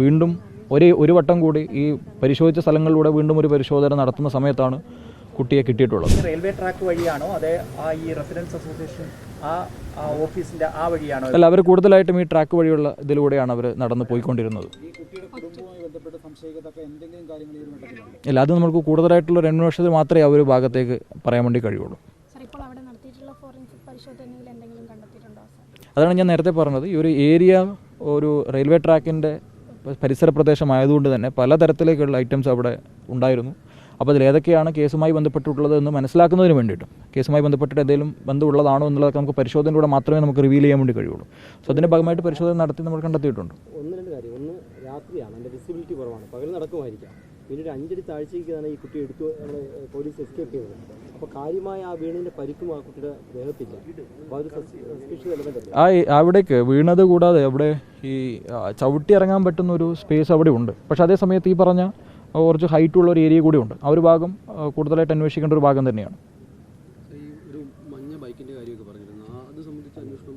വീണ്ടും ഒരേ ഒരു വട്ടം കൂടി ഈ പരിശോധിച്ച സ്ഥലങ്ങളിലൂടെ വീണ്ടും ഒരു പരിശോധന നടത്തുന്ന സമയത്താണ് കുട്ടിയെ കിട്ടിയിട്ടുള്ളത്. റെയിൽവേ ട്രാക്ക് വഴിയാണോ? അതെ ആ ഈ റെസിഡൻസ് അസോസിയേഷൻ ആ ഓഫീസിന്റെ ആ വഴിയാണോ? അല്ല അവർ കൂടുതലായിട്ടും ഈ ട്രാക്ക് വഴിയുള്ള ഇതിലൂടെയാണ് അവർ നടന്ന് പോയിക്കൊണ്ടിരുന്നത്. ഇല്ല അത് നമുക്ക് കൂടുതലായിട്ടുള്ള ഒരു അന്വേഷണത്തിൽ മാത്രമേ ആ ഒരു ഭാഗത്തേക്ക് പറയാൻ വേണ്ടി കഴിയുള്ളൂ. സാർ ഇപ്പോൾ അവിടെ നടത്തിയിട്ടുള്ള ഫോറൻസിക് പരിശോധനയിൽ എന്തെങ്കിലും കണ്ടെത്തിയിട്ടുണ്ടോ സാർ? അതാണ് ഞാൻ നേരത്തെ പറഞ്ഞത്. ഈ ഒരു ഏരിയ ഒരു റെയിൽവേ ട്രാക്കിന്റെ പരിസര പ്രദേശമായതുകൊണ്ട് തന്നെ പലതരത്തിലേക്കുള്ള ഐറ്റംസ് അവിടെ ഉണ്ടായിരുന്നു. അപ്പോൾ അതിൽ ഏതൊക്കെയാണ് കേസുമായി ബന്ധപ്പെട്ടിട്ടുള്ളത് എന്ന് മനസ്സിലാക്കുന്നതിന് വേണ്ടിയിട്ടും. കേസുമായി ബന്ധപ്പെട്ടിട്ട് എന്തെങ്കിലും ബന്ധമുള്ളതാണോ എന്നുള്ളതൊക്കെ നമുക്ക് പരിശോധനയിലൂടെ മാത്രമേ നമുക്ക് റിവീൽ ചെയ്യാൻ വേണ്ടി കഴിയുള്ളൂ. സോ അതിന്റെ ഭാഗമായിട്ട് പരിശോധന നടത്തി നമ്മൾ കണ്ടെത്തിയിട്ടുണ്ട്. ഒന്ന് രണ്ട് കാര്യം. ഒന്ന് രാത്രിയാണ്. എന്റെ വിസിബിലിറ്റി കുറവാണ്. പകൽ നടക്കുമായിരിക്കാം. പിന്നെ ഒരു അഞ്ചടി താഴ്ചയ്ക്കാണ് ഈ കുട്ടി എടുത്തു നമ്മുടെ പോലീസ് എസ്കേപ്പ് ചെയ്തത്. അപ്പോൾ കാര്യമായ ആ വീണിന്റെ പരിക്കും ആ കുട്ടിയുടെ ദേഹത്തില്ല. അപ്പോൾ അതൊരു സസ്പീഷ്യസ് എലമെന്റ് ആ അവിടേക്ക് വീണത് കൂടാതെ അവിടെ ഈ ചവിട്ടി ഇറങ്ങാൻ പറ്റുന്ന ഒരു സ്പേസ് അവിടെ ഉണ്ട്. പക്ഷെ അതേ സമയത്ത് ഈ പറഞ്ഞ കുറച്ച് ഹൈറ്റ് ഉള്ള ഒരു ഏരിയ കൂടി ഉണ്ട്. ആ ഒരു ഭാഗം കൂടുതലായിട്ട് അന്വേഷിക്കേണ്ട ഒരു ഭാഗം തന്നെയാണ്. ഈ ഒരു മഞ്ഞ ബൈക്കിന്റെ കാര്യമൊക്കെ പറഞ്ഞിരുന്നു. അത് സംബന്ധിച്ച് അന്വേഷണം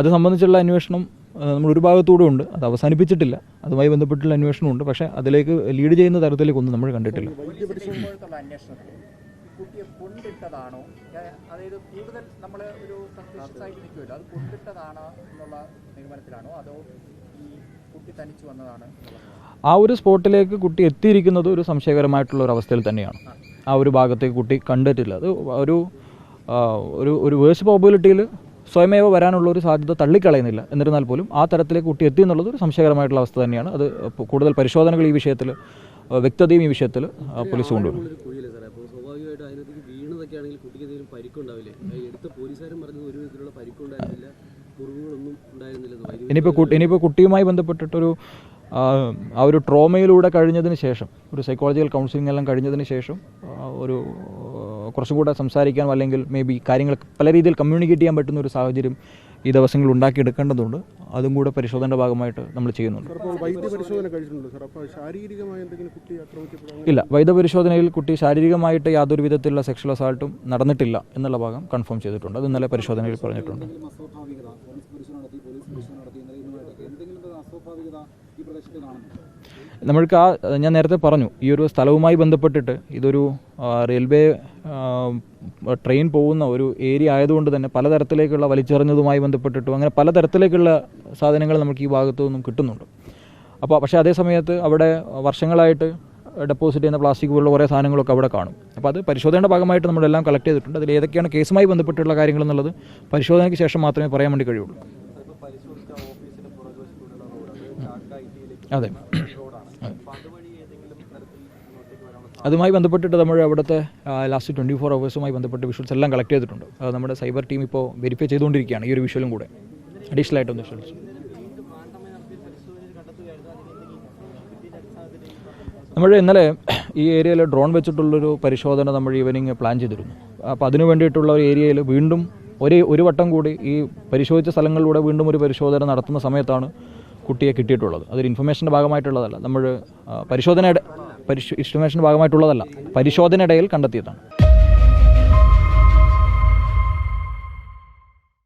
അത് സംബന്ധിച്ചുള്ള അന്വേഷണം നമ്മൾ ഒരു ഭാഗത്തൂടെ ഉണ്ട്. അത് അവസാനിപ്പിച്ചിട്ടില്ല. അതുമായി ബന്ധപ്പെട്ടുള്ള അന്വേഷണമുണ്ട്. പക്ഷേ അതിലേക്ക് ലീഡ് ചെയ്യുന്ന തരത്തിലേക്കൊന്നും നമ്മൾ കണ്ടിട്ടില്ല. കുട്ടിയെ കൊണ്ടിട്ടതാണോ? അതായത് കൂടുതൽ നമ്മൾ ഒരു നിൽക്കുമല്ലോ. അത് കൊണ്ടിട്ടതാണോ എന്നുള്ള നിഗമനത്തിലാണോ അതോ ഈ കുട്ടി തനിച്ച് വന്നതാണ് ആ ഒരു സ്പോട്ടിലേക്ക് കുട്ടി എത്തിയിരിക്കുന്നത് ഒരു സംശയകരമായിട്ടുള്ള ഒരു അവസ്ഥയിൽ തന്നെയാണ്. ആ ഒരു ഭാഗത്തേക്ക് കുട്ടി കണ്ടിട്ടില്ല. അത് ഒരു ഒരു ഒരു വേഴ്സ് പ്രോബിലിറ്റിയിൽ സ്വയമേവ വരാനുള്ള ഒരു സാധ്യത തള്ളിക്കളയുന്നില്ല. എന്നിരുന്നാൽ പോലും ആ തരത്തിലേക്ക് കുട്ടി എത്തി എന്നുള്ളത് ഒരു സംശയകരമായിട്ടുള്ള അവസ്ഥ തന്നെയാണ്. അത് കൂടുതൽ പരിശോധനകൾ ഈ വിഷയത്തിൽ വ്യക്തതയും ഈ വിഷയത്തിൽ പോലീസ് കൊണ്ടുവരും. ഇനിയിപ്പോൾ ഇനിയിപ്പോൾ കുട്ടിയുമായി ബന്ധപ്പെട്ടിട്ടൊരു ആ, ഒരു ട്രോമയിലൂടെ കഴിഞ്ഞതിന് ശേഷം ഒരു സൈക്കോളജിക്കൽ കൗൺസിലിംഗ് എല്ലാം കഴിഞ്ഞതിന് ശേഷം ഒരു കുറച്ചും കൂടെ സംസാരിക്കാനോ അല്ലെങ്കിൽ മേ ബി കാര്യങ്ങൾ പല രീതിയിൽ കമ്മ്യൂണിക്കേറ്റ് ചെയ്യാൻ പറ്റുന്ന ഒരു സാഹചര്യം ഈ ദിവസങ്ങളിൽ ഉണ്ടാക്കിയെടുക്കേണ്ടതുണ്ട്. അതും കൂടെ പരിശോധനയുടെ ഭാഗമായിട്ട് നമ്മൾ ചെയ്യുന്നുണ്ട്. അപ്പോൾ വൈദ്യപരിശോധന കഴിച്ചിട്ടുണ്ട് സാർ? അപ്പോൾ ശാരീരികമായ എന്തെങ്കിലും കുട്ടി ആക്രമിക്കപ്പെടുക ഇല്ല വൈദ്യപരിശോധനയിൽ കുട്ടി ശാരീരികമായിട്ട് യാതൊരു വിധത്തിലുള്ള സെക്ഷൽ അസാൾട്ടും നടന്നിട്ടില്ല എന്നുള്ള ഭാഗം കൺഫേം ചെയ്തിട്ടുണ്ട്. അത് ഇന്നലെ പരിശോധനയിൽ പറഞ്ഞിട്ടുണ്ട് അസ്വാഭാവികത ഫോറൻസിക് പരിശോധന നടത്തി പോലീസ് പരിശോധന നടത്തി എന്നതിനുമായിട്ടൊക്കെ എന്തെങ്കിലും നമ്മൾക്ക് ആ ഞാൻ നേരത്തെ പറഞ്ഞു ഈ ഒരു സ്ഥലവുമായി ബന്ധപ്പെട്ടിട്ട് ഇതൊരു റെയിൽവേ ട്രെയിൻ പോകുന്ന ഒരു ഏരിയ ആയതുകൊണ്ട് തന്നെ പലതരത്തിലേക്കുള്ള വലിച്ചെറിഞ്ഞതുമായി ബന്ധപ്പെട്ടിട്ടും അങ്ങനെ പലതരത്തിലേക്കുള്ള സാധനങ്ങൾ നമുക്ക് ഈ ഭാഗത്തു നിന്നും കിട്ടുന്നുണ്ട്. അപ്പോൾ പക്ഷേ അതേ സമയത്ത് അവിടെ വർഷങ്ങളായിട്ട് ഡെപ്പോസിറ്റ് ചെയ്യുന്ന പ്ലാസ്റ്റിക് പോലുള്ള കുറേ സാധനങ്ങളൊക്കെ അവിടെ കാണും. അപ്പോൾ അത് പരിശോധനയുടെ ഭാഗമായിട്ട് നമ്മളെല്ലാം കളക്ട് ചെയ്തിട്ടുണ്ട്. അതിൽ ഏതൊക്കെയാണ് കേസുമായി ബന്ധപ്പെട്ടുള്ള കാര്യങ്ങൾ എന്നുള്ളത് പരിശോധനയ്ക്ക് ശേഷം മാത്രമേ പറയാൻ വേണ്ടി കഴിയുള്ളൂ. അതെ. അതുമായി ബന്ധപ്പെട്ടിട്ട് നമ്മൾ അവിടുത്തെ ലാസ്റ്റ് ട്വന്റി ഫോർ അവേഴ്സുമായി ബന്ധപ്പെട്ട് വിഷ്വൽസ് എല്ലാം കളക്ട് ചെയ്തിട്ടുണ്ട്. അത് നമ്മുടെ സൈബർ ടീം ഇപ്പോൾ വെരിഫൈ ചെയ്തുകൊണ്ടിരിക്കുകയാണ് ഈ ഒരു വിഷ്വലും കൂടെ. അഡീഷണൽ ആയിട്ടൊന്ന് വിഷ്വൽസ് നമ്മൾ ഇന്നലെ ഈ ഏരിയയിൽ ഡ്രോൺ വെച്ചിട്ടുള്ളൊരു പരിശോധന നമ്മൾ ഈവനിങ് പ്ലാൻ ചെയ്തിരുന്നു. അപ്പോൾ അതിനു വേണ്ടിയിട്ടുള്ള ഒരു ഏരിയയിൽ വീണ്ടും ഒരേ ഒരു വട്ടം കൂടി ഈ പരിശോധിച്ച സ്ഥലങ്ങളിലൂടെ വീണ്ടും ഒരു പരിശോധന നടത്തുന്ന സമയത്താണ് കുട്ടിയെ കിട്ടിയിട്ടുള്ളത്. അതൊരു ഇൻഫർമേഷന്റെ ഭാഗമായിട്ടുള്ളതല്ല. നമ്മൾ പരിശോധനയുടെ പരിശോ ഇൻഫർമേഷന്റെ ഭാഗമായിട്ടുള്ളതല്ല. പരിശോധനയിടയിൽ കണ്ടെത്തിയതാണ്.